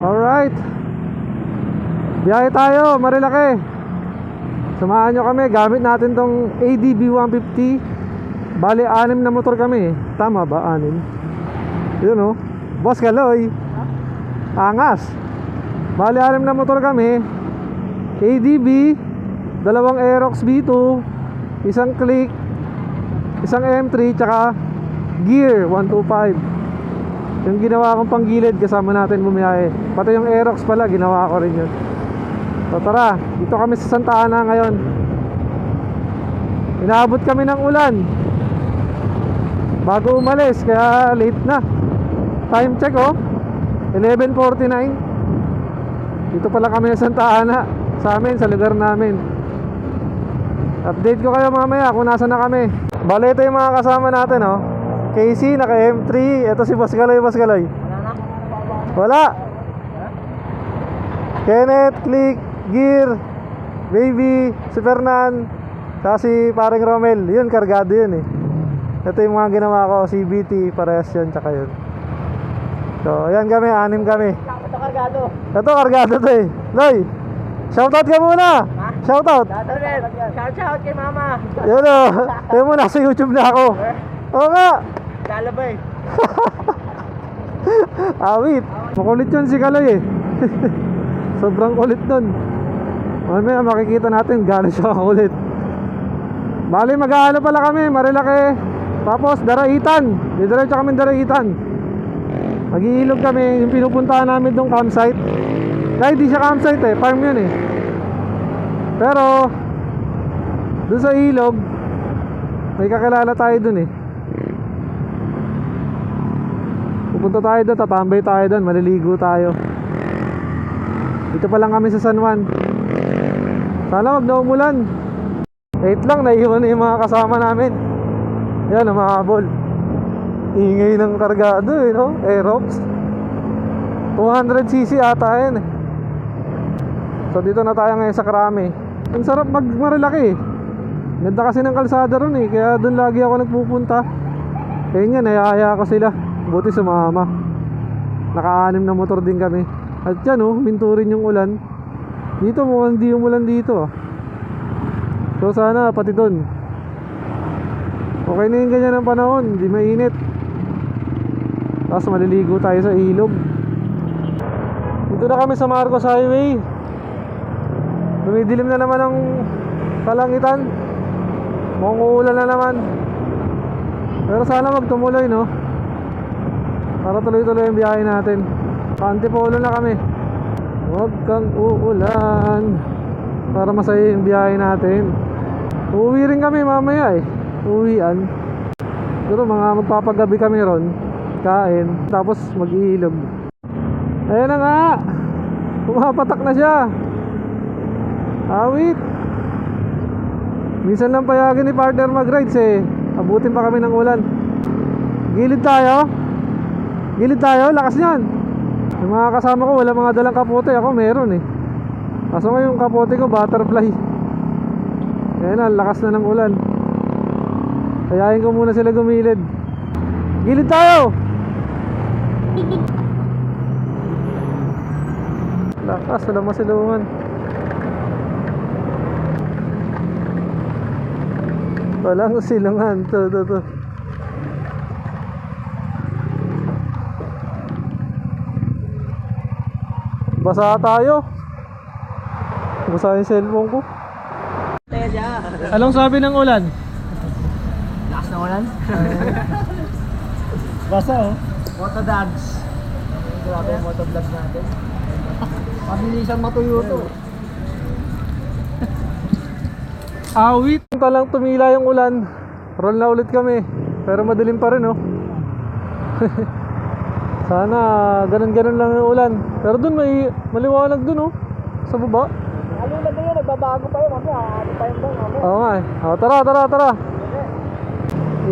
Alright. Biyahe tayo, Marilaki. Samahan nyo kami, gamit natin tong ADB 150. Bali, anim na motor kami. Tama ba, anim? Yun oh. Boss Kaloy. Angas. Bali, anim na motor kami. ADB, dalawang Aerox B2, isang Click, isang M3, tsaka Gear 125. Yung ginawa kong panggilid kasama natin bumiyahe. Pati yung Aerox pala, ginawa ko rin yun. So tara, dito kami sa Santa Ana ngayon. Inaabot kami ng ulan. Bago umalis, kaya late na. Time check oh. 11.49 Dito pala kami sa Santa Ana Sa amin, sa lugar namin Update ko kayo mamaya kung nasa na kami Bale ito yung mga kasama natin oh Casey, naka M3 Ito si Boss Galoy Wala. Kenneth, Click, Gear Baby, si Fernan Saka si paring Romel. Yun, kargado yun eh. Ito yung mga ginawa ko CBT, parehas yun, tsaka yun. So, ayan kami, anim kami. Ito kargado. Ito, kargado to eh. Loy, shoutout ka muna. Shoutout. Dato rin. Shout shout kay mama. Yun o, yun mo, nasa YouTube na ako. Oo nga, Lalabay. awit. Makulit yun si Kaloy eh. Sobrang kulit nun. Mamaya makikita natin gano'n siya kakulit. Bali mag-aano pala kami, Marilaki Tapos Daraitan. Didiretso kami Daraitan. Mag-iilog kami Yung pinupuntahan namin dong campsite. Dahil di siya campsite eh, farm yun eh. Pero Doon sa ilog May kakilala tayo dun eh Pupunta tayo doon, tatambay tayo doon, maliligo tayo. Dito pa lang kami sa San Juan. Sana wag na umulan. Wait lang, naiwan na yung mga kasama namin. Yan, ang mga bol. Ingay ng kargado eh, no? Aerox. 200cc ata yan eh. So dito na tayo ngayon sa Krami. Ang sarap magmarilaki eh. Ganda kasi ng kalsada ron eh, kaya doon lagi ako nagpupunta. Kaya nga, nayaya ko sila. Buti sumama. Naka-anim na motor din kami. At yan oh, minturin yung ulan. Dito mukhang di umulan dito. ah. So sana pati doon. Okay na yung ganyan ng panahon, hindi mainit. Tapos maliligo tayo sa ilog. Dito na kami sa Marcos Highway. Dumidilim na naman ang kalangitan. Mukhang uulan na naman. Pero sana wag tumuloy, no? Para tuloy-tuloy ang biyahe natin. Antipolo na kami. Huwag kang uulan. Para masaya yung biyahe natin. Uuwi rin kami mamaya eh. Uwian. Pero mga magpapagabi kami ron. Kain. Tapos mag-iilog. Ayan na nga. Pumapatak na siya. Awit. Minsan lang payagin ni partner mag-rides eh. Abutin pa kami ng ulan. Gilid tayo. Gilid tayo, lakas niyan. Yung mga kasama ko, wala mga dalang kapote. Ako meron eh. Kaso nga yung kapote ko, butterfly. Ayan na, lakas na ng ulan. Kayain ko muna sila gumilid. Gilid tayo! Lakas, wala masilungan. Walang silungan. To, to, to. Basa tayo. Basa yung cellphone ko. Anong sabi ng ulan? Lakas na ulan. Basa oh. Moto dogs. Grabe yung moto vlog natin. Pabilisan matuyo to. Awit. Talang tumila yung ulan. Roll na ulit kami. Pero madilim pa rin oh. Sana ganun-ganun lang yung ulan. Pero dun may maliwanag dun oh. Sa baba. Lalo na yun, nagbabago pa yun. Mamaya, ano pa yun doon. Oo nga eh. Oh, tara, tara, tara.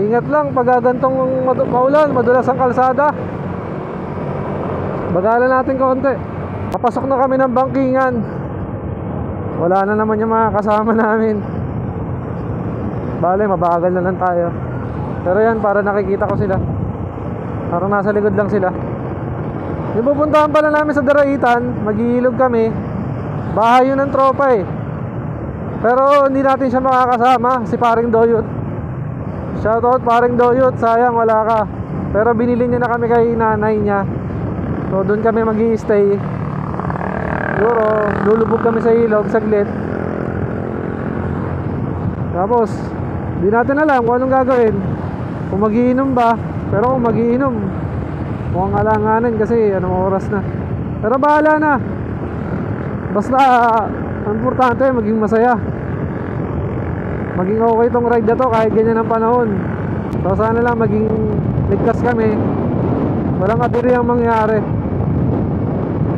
Ingat lang pag gantong madu- maulan, madulas ang kalsada. Bagalan natin konti. Papasok na kami ng bangkingan. Wala na naman yung mga kasama namin. Bale, mabagal na lang tayo. Pero yan, para nakikita ko sila. Parang nasa likod lang sila. Yung pupuntahan pala namin sa Daraitan, mag-iilog kami. Bahay yun ng tropa eh. Pero hindi natin siya makakasama, si paring Doyot. Shoutout paring Doyot, sayang wala ka. Pero binili niya na kami kay nanay niya. So doon kami mag stay Siguro, lulubog kami sa ilog, saglit. Tapos, di natin alam kung anong gagawin. Kung magiinom ba. Pero kung magiinom, mukhang alanganin kasi anong oras na. Pero bahala na. Basta, ang importante, maging masaya. Maging okay tong ride na to kahit ganyan ang panahon. So sana lang maging ligtas kami. Walang atiri ang mangyari.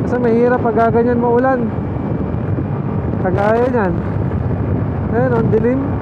Kasi mahirap pag ganyan maulan. Kagaya niyan. Ayun, dilim.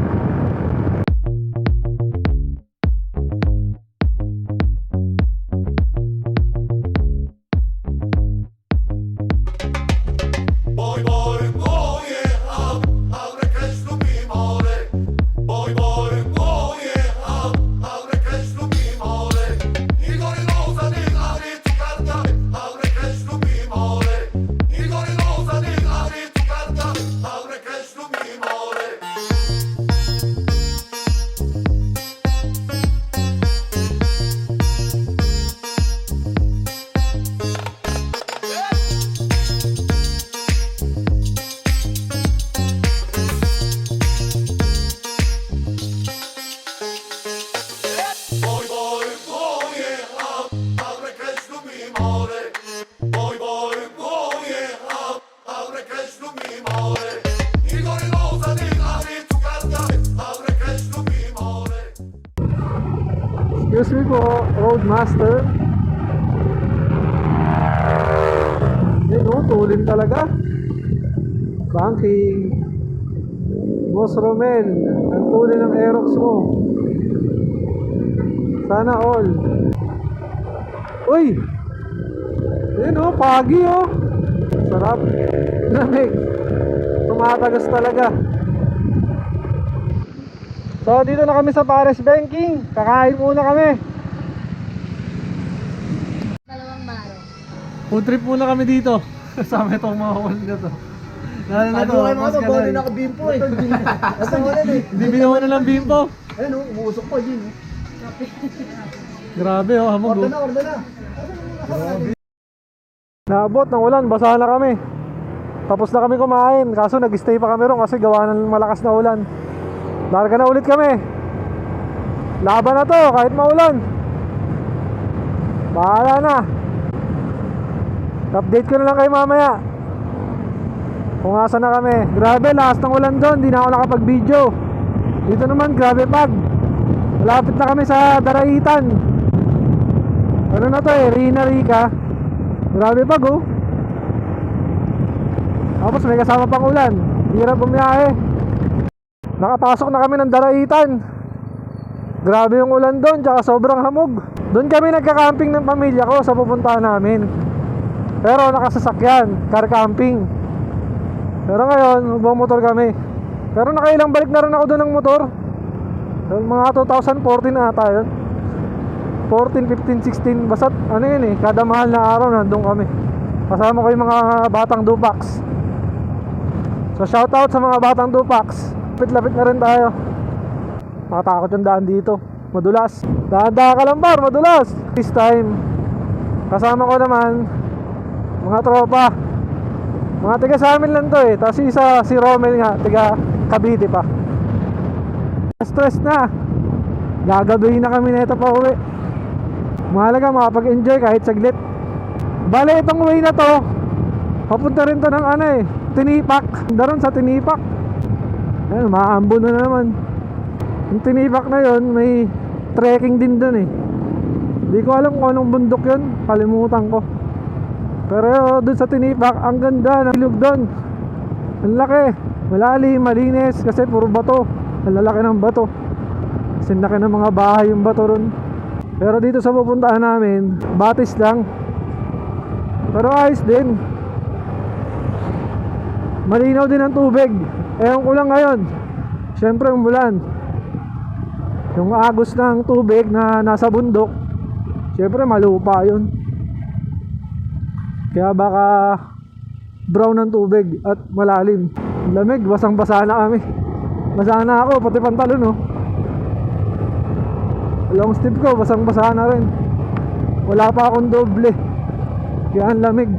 Mole. Boy, boy, oh yeah, abre Cristo mi mole. Igor Rosa di ari tu carta, abre Cristo mi mole. Excuse me po, Roadmaster. Yun o, tulin talaga. Banking. Boss Romel, ang tulin ng Aerox mo. Sana all. Uy! Pagi o. Sarap. Lamig. Tumatagas talaga. So dito na kami sa Paris Banking. Kakain muna kami. Dalawang. Food trip muna kami dito. Kasama itong mga kulit na to. Lalo na to. Ano mas to? Bawal na kabimpo eh. Basta wala eh. Hindi binawa na ng bimbo. Ayun oh, umuusok pa din. oh. Grabe oh, hamog Order oh. na, order na. Naabot ng ulan, basa na kami. Tapos na kami kumain, kaso nag-stay pa kami ron kasi gawa ng malakas na ulan. Larga na ulit kami. Laban na to, kahit maulan. Bahala na. Update ko na lang kayo mamaya. Kung asa na kami. Grabe, lakas ng ulan doon, di na ako nakapag-video. Dito naman, grabe pag. Malapit na kami sa Daraitan. Ano na to eh, Rina Rica. Grabe pag oh. Tapos may kasama pang ulan. Hirap bumiyahe. Nakapasok na kami ng Daraitan. Grabe yung ulan doon, tsaka sobrang hamog. Doon kami nagka-camping ng pamilya ko sa pupuntahan namin. Pero nakasasakyan, car camping. Pero ngayon, motor kami. Pero nakailang balik na rin ako doon ng motor. Mga 2014 na ata yun. 14, 15, 16 Basta ano yun eh Kada mahal na araw nandun kami. Kasama ko yung mga batang Dupax. So shoutout sa mga batang Dupax. Lapit-lapit na rin tayo. Nakatakot yung daan dito. Madulas. Daan-daan ka lang bar, madulas. This time Kasama ko naman Mga tropa. Mga tiga sa amin lang to eh. Tapos isa si Romel nga Tiga Cavite pa. Stress na. Gagabihin na kami nito pa uwi Mahalaga makapag-enjoy kahit saglit. Bale, itong way na to, papunta rin to ng ano eh, Tinipak. Daron sa Tinipak. Ayun, maambo na naman. Yung Tinipak na yon may trekking din dun eh. Hindi ko alam kung anong bundok yun, kalimutan ko. Pero dun sa Tinipak, ang ganda ng ilog dun. Ang laki, malalim, malinis, kasi puro bato. Ang lalaki ng bato. Kasi laki ng mga bahay yung bato ron. Pero dito sa pupuntahan namin, batis lang. Pero ayos din. Malinaw din ang tubig. Ewan ko lang ngayon. Siyempre umulan. Yung agos ng tubig na nasa bundok, siyempre malupa yun. Kaya baka brown ng tubig at malalim. Lamig, basang-basa na kami. Basa na ako, pati pantalon oh. Long sleeve ko, basang-basa na rin. Wala pa akong doble. Kaya ang lamig.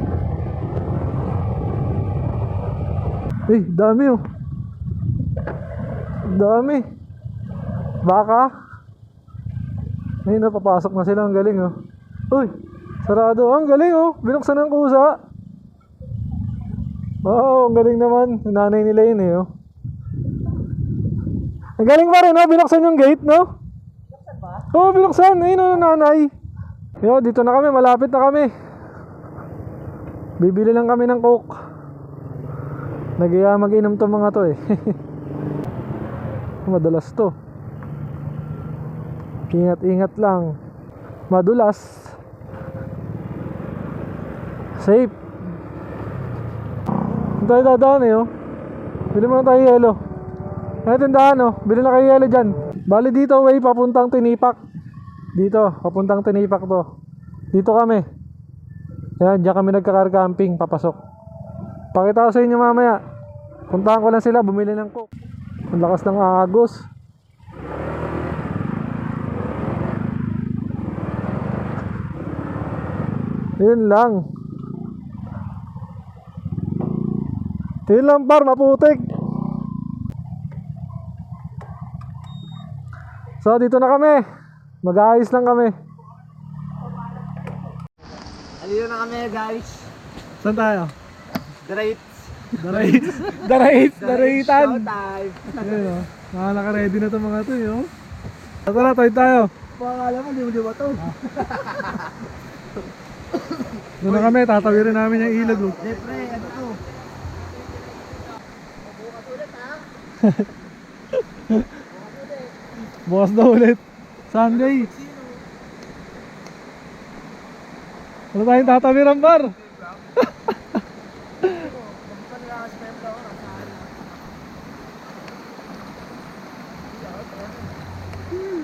Eh, dami oh. Dami. Baka. Ay, napapasok na sila. Ang galing oh. Uy, sarado. Ang galing oh. Binuksan ng kusa. Oo, ang galing naman. Nanay nila yun eh oh. Ang galing pa rin oh. Binuksan yung gate no? Oh, binuksan. Ayun oh, nanay. Yo, dito na kami. Malapit na kami. Bibili lang kami ng coke. Nagyaya mag-inom to mga to eh. Madalas to. Ingat-ingat lang. Madulas. Safe. Tayo dadaan eh oh. Bili mo tayo yelo. Ay, tindahan oh. Bili na kayo yelo dyan. Bali dito way papuntang Tinipak. Dito, papuntang Tinipak to. Dito kami. Yan, diyan kami nagka-car camping, papasok. Pakita ko sa inyo mamaya. Puntahan ko lang sila, bumili ng coke. Ang lakas ng agos. Yun lang. Yun lang par, maputik. So dito na kami. Mag-aayos lang kami. Alito na kami guys. Saan tayo? Great. Darait. Darait. Daraitan. Showtime. Ayun o. Mga naka-ready na itong mga to eh. Oh. Tara, tayo tayo. Pakakala mo, di mo di ba to? Doon na kami, tatawirin namin yung ilog. Oh. Siyempre, ano to? Bukas na ulit. Sunday. Wala tayong tatawiran bar.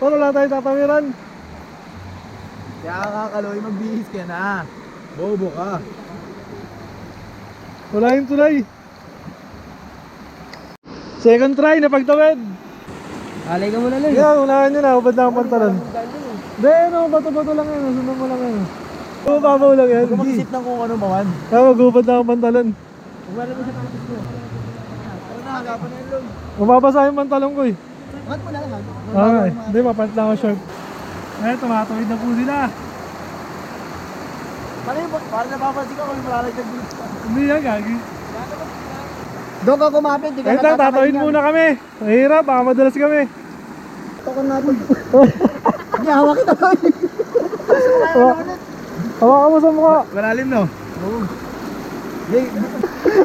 Wala wala tayong tatawiran. Kaya kakaloy, magbihis ka na. Bobo ka. Wala yung tulay. Second try na pagtawid. Alay ka muna lang. Yeah, unahan nyo na. Ubad na ang pantalon. Hindi, ano, bato-bato lang yan. Sundan mo lang yan. Oo, babaw lang yan. Huwag mag-isip ng kung ano mawan. Kaya mag-ubad na ang pantalon. Wala mo sa tapos. Ano na, hagapan na yung log. Mababasa yung pantalon ko eh. Angat mo na lang. Okay, hindi, papat lang ako short. Eh, tumatawid na po sila. Yung, parang napapansin ka kung malalagdag dito. Hindi yan, gagi. Doon ka kumapit, di ka Wait lang, tatawid muna kami. Mahirap, baka madalas kami. Tokan natin. Hindi, hawak kita. Hawa- Hawakan mo sa mukha. Malalim no? Oo.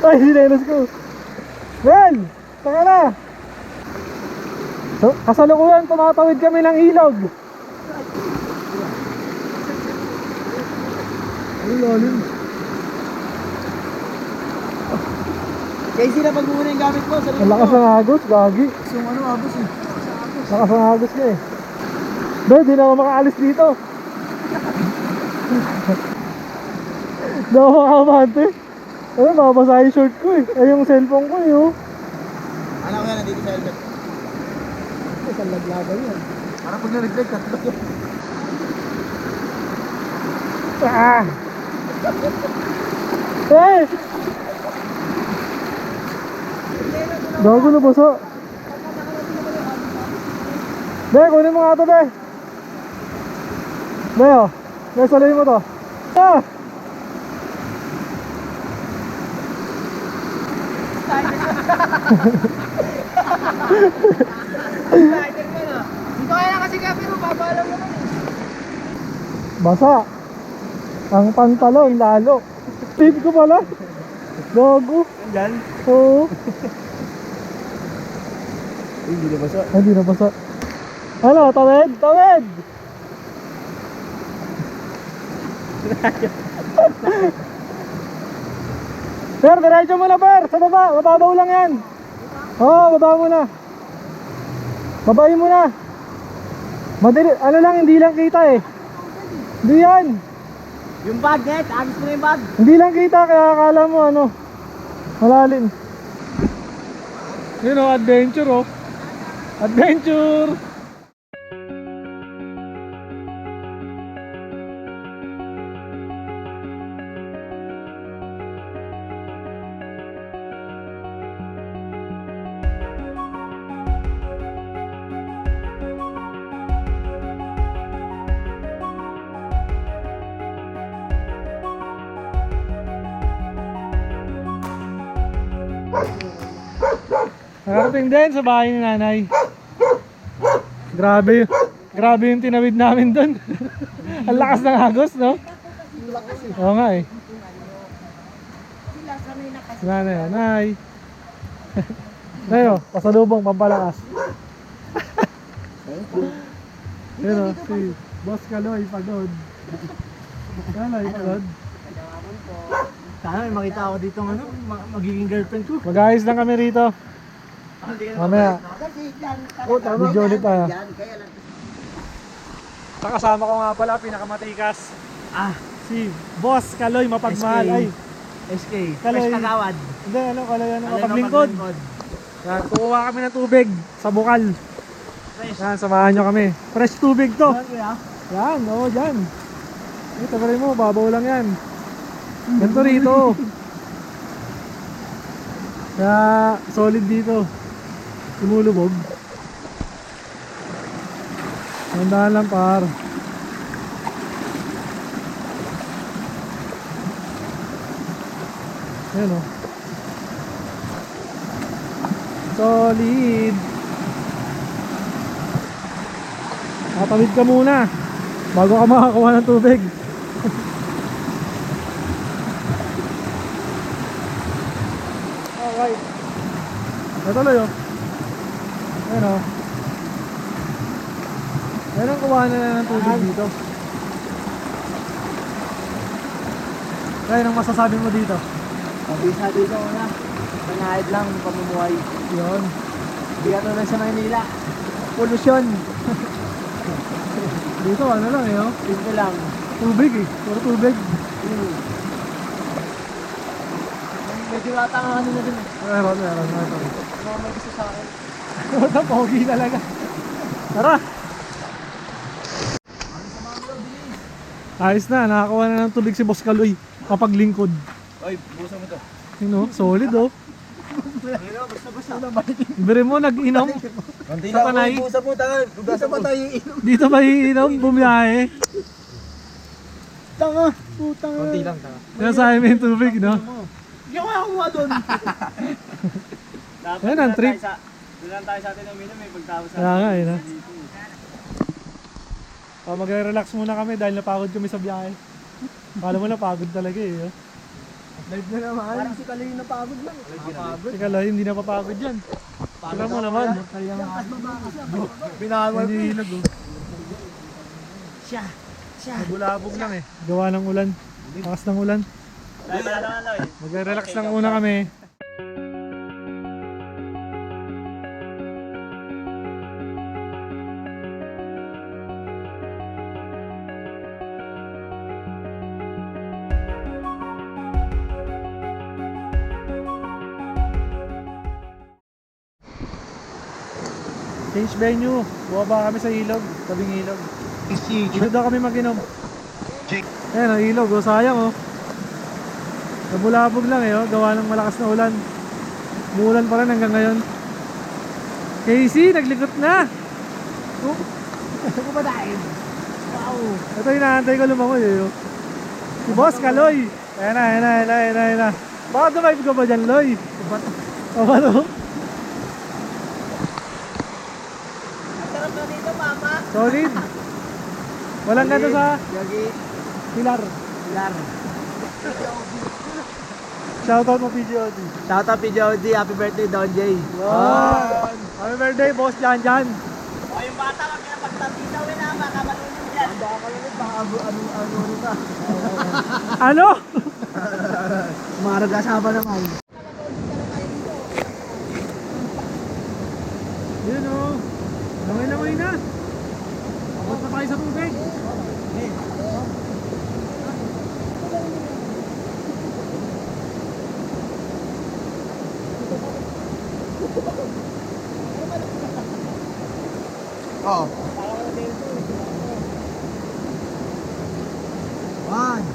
Ay, sinelas ko. Ben! Taka na! So, kasalukuyan, tumatawid kami ng ilog. Ay, lalim. Casey na pag muna yung gamit mo. Ang lakas ng agos, gagi. Yung ano, abos eh. Lakas ng agos na eh. Ben, di na ako makaalis dito. Di ako makakabante. Ano, mabasa yung short ko eh. Ay, yung cellphone ko eh, oh. Ano ko yan, nandito sa helmet. Isang laglaga yan. Parang pag na-reflect, tatlo yun. Ah! Eh! Gago na basa. Be, kunin mo nga ito, be. Be, oh. Be, salay mo to. Ah! Dito kaya kasi kaya pero babalang naman eh. Basa. Ang pantalon, lalo. Tip ko pala. Gago. Yan. Oo. Hindi na basa. Ay, Hindi na basa. Ano, tawid? Tawid! Per, diretso mo na, Per! Sa baba! Mababaw lang yan! Oo, oh, baba mo na. Babayin mo na. Madali, ano lang, hindi lang kita eh. Hindi yan. Yung bag, net. Agis mo na yung bag. Hindi lang kita kaya akala mo ano. Malalim. Yun oh, adventure oh. Adventure! Nakarating din sa nanay. Grabe, grabe yung tinawid namin doon. Ang lakas ng agos, no? Oo nga eh. Nanay, nanay. Tayo, pasalubong, pampalakas. Yun o, si Boss Kaloy, pagod. Kaloy, pagod. Sana may makita ako dito ano, ma- magiging girlfriend ko. Mag-ayos lang kami rito. Mamaya, Oh, tama. video ulit tayo. Yan, kaya lang. Kasama ko nga pala, pinakamatikas. Ah, Si Boss Kaloy, mapagmahal. SK. Ay, SK. Kaloy. Fresh kagawad. hindi, ano, Kaloy, ano, mapaglingkod. Yan, kukuha kami ng tubig sa bukal. Fresh. Yan, samahan nyo kami. Fresh tubig to. Yan, oo, dyan. Ito pa rin mo, babaw lang yan. Ganito rito. Kaya, solid dito. Tumulubog. Tandaan lang par. Ayan o. Solid. Tatawid ka muna bago ka makakuha ng tubig. Alright. Ito tuloy Ayan ang kuha na ng tubig dito. Kaya anong masasabi mo dito? Pabisa dito na. Panahid lang pamumuhay. Yun. Hindi ka tulad sa Manila. Pollution. Dito ano lang eh oh. Simple lang. Tubig eh. Puro tubig. Hmm. Medyo lata nga ano na dun. eh. Meron, meron, meron. Mga may gusto sa akin. Ito, pogi talaga. Tara! Ayos na, nakakuha na ng tubig si Boss Kaloy. Kapag lingkod. Oy, busa mo to. Yun oh, solid oh. Ba? Bire mo, nag-inom. Hindi Sa panay. Busa po tayo. Busa pa tayo iinom. Dito ba iinom? Bumiyahe. Tanga. Putang. Konti lang, Sinasabi mo yung tubig, no? Hindi ako nakakuha doon. Ayan ang trip. Doon lang tayo sa atin ng minum, may pagtapos Kaya nga, eh, no? Oh, magre-relax muna kami dahil napagod kami sa biyahe. Kala mo napagod talaga eh. oh. Live na naman. Parang si Kaloy na pagod lang. Napagod. Si Kaloy, hindi na papagod yan. Tignan mo naman. Binawal Hindi hilag oh. Siya. Siya. Nabulabog lang eh. Gawa ng ulan. Lakas ng ulan. Magre-relax lang muna kami. Change venue. Bumaba kami sa ilog. Tabing ilog. Dito daw kami mag-inom. Ayan, ang ilog, oh, sayang oh. Nabulabog lang eh, oh. gawa ng malakas na ulan. Umuulan pa rin hanggang ngayon. Casey, naglikot na! Oh, ko ba dahil? Wow. ito inaantay ko lumangoy eh. oh. Si Boss Kaloy! Ayan na, ayan na, ayan na, ayan na. Baka dumive ka ba dyan, Loy? O ba to? Ang sarap na dito, mama. Solid! Walang ganda sa Yogi. pilar. Pilar. Shoutout mo PGOD. Shout out PJOD. Happy birthday, Don J. Wow! Happy birthday, Boss Jan Jan! O yung bata, wag kaya pagtatitawin na, baka malulog yan. Baka malulog, baka ano, ano, ano, ano. Ano? Maragasaba naman. Yun o. Langoy-langoy na. Abot na tayo sa tubig. Oo. One.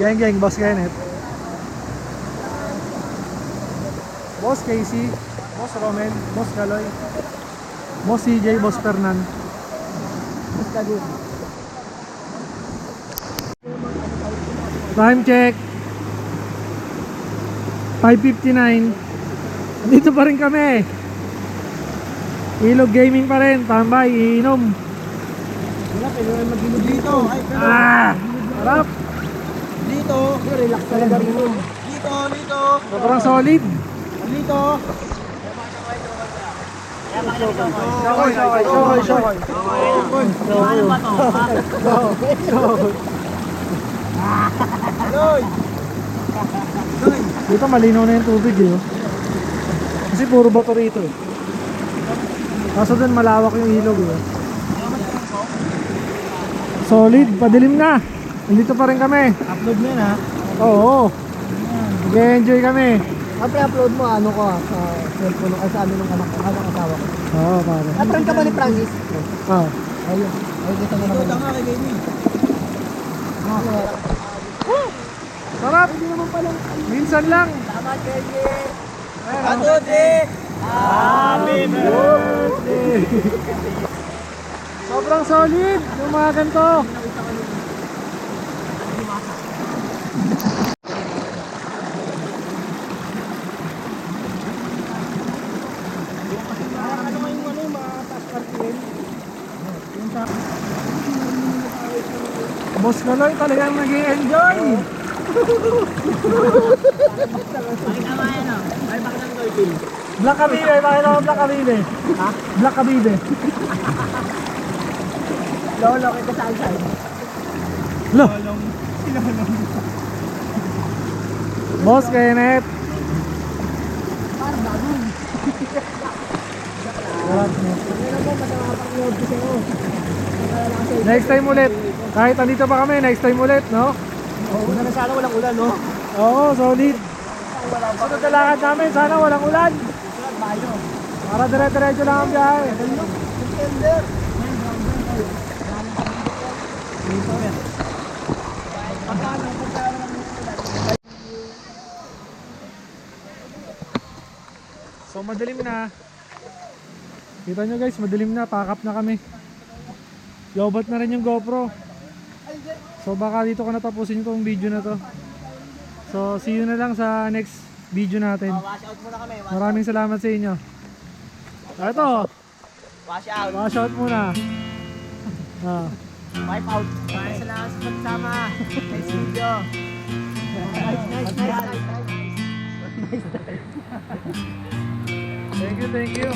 Gang gang, Boss Kenneth. Boss Casey, Boss Romel, Boss Galoy, Boss CJ, Boss Fernan. Basta good. Time check. 5.59. Dito pa rin kami. Ilog Gaming pa rin. Tambay, iinom. Wala, pwede rin mag-inog dito. Ay, pero Ah! Harap! dito. Relax talaga rito. Dito, dito. Sobrang solid. Dito. Shokoy, shokoy, shokoy, shokoy. Aloy. Dito malinaw na yung tubig eh. Kasi puro bato rito eh. Kaso doon malawak yung ilog eh. Solid, padilim na. Nandito pa rin kami. Upload mo yan ha. Oo. Nag-enjoy kami. Kapre upload mo ano ko ah, sa cellphone ko sa amin ng anak ko, anak asawa ko. Oo, pare. Naprank ka ba ni Francis? Ah. Ayun. Ay, dito na naman. Ito nga kay Gaming. Sarap! Minsan lang. One, two, three. Sobrang solid. Yung mga ganito. Boss Kaloy talagang nag-i-enjoy. Black Kabibe, bakit ako Black Kabibe? Ha? Black Kabibe. Lolo, kita sa outside. Lo. Boss Kenneth. Next time ulit. Kahit andito pa kami, next time ulit, no? Una na sana walang ulan, no? Oo, solid. Sunod na lakad namin, sana walang ulan. Para dire-diretso lang ang biyahe. September. So madilim na. Kita nyo guys, madilim na. Pack up na kami. Lobat na rin yung GoPro. So baka dito ko natapusin itong video na to. So see you na lang sa next video natin. Wash out muna kami. Maraming salamat sa inyo. Ah, Ito, Wash out. wash out muna. Ah. Wipe out. Maraming salamat sa pagsama. Nice video. Nice, nice, nice, nice, nice. Thank you, thank you.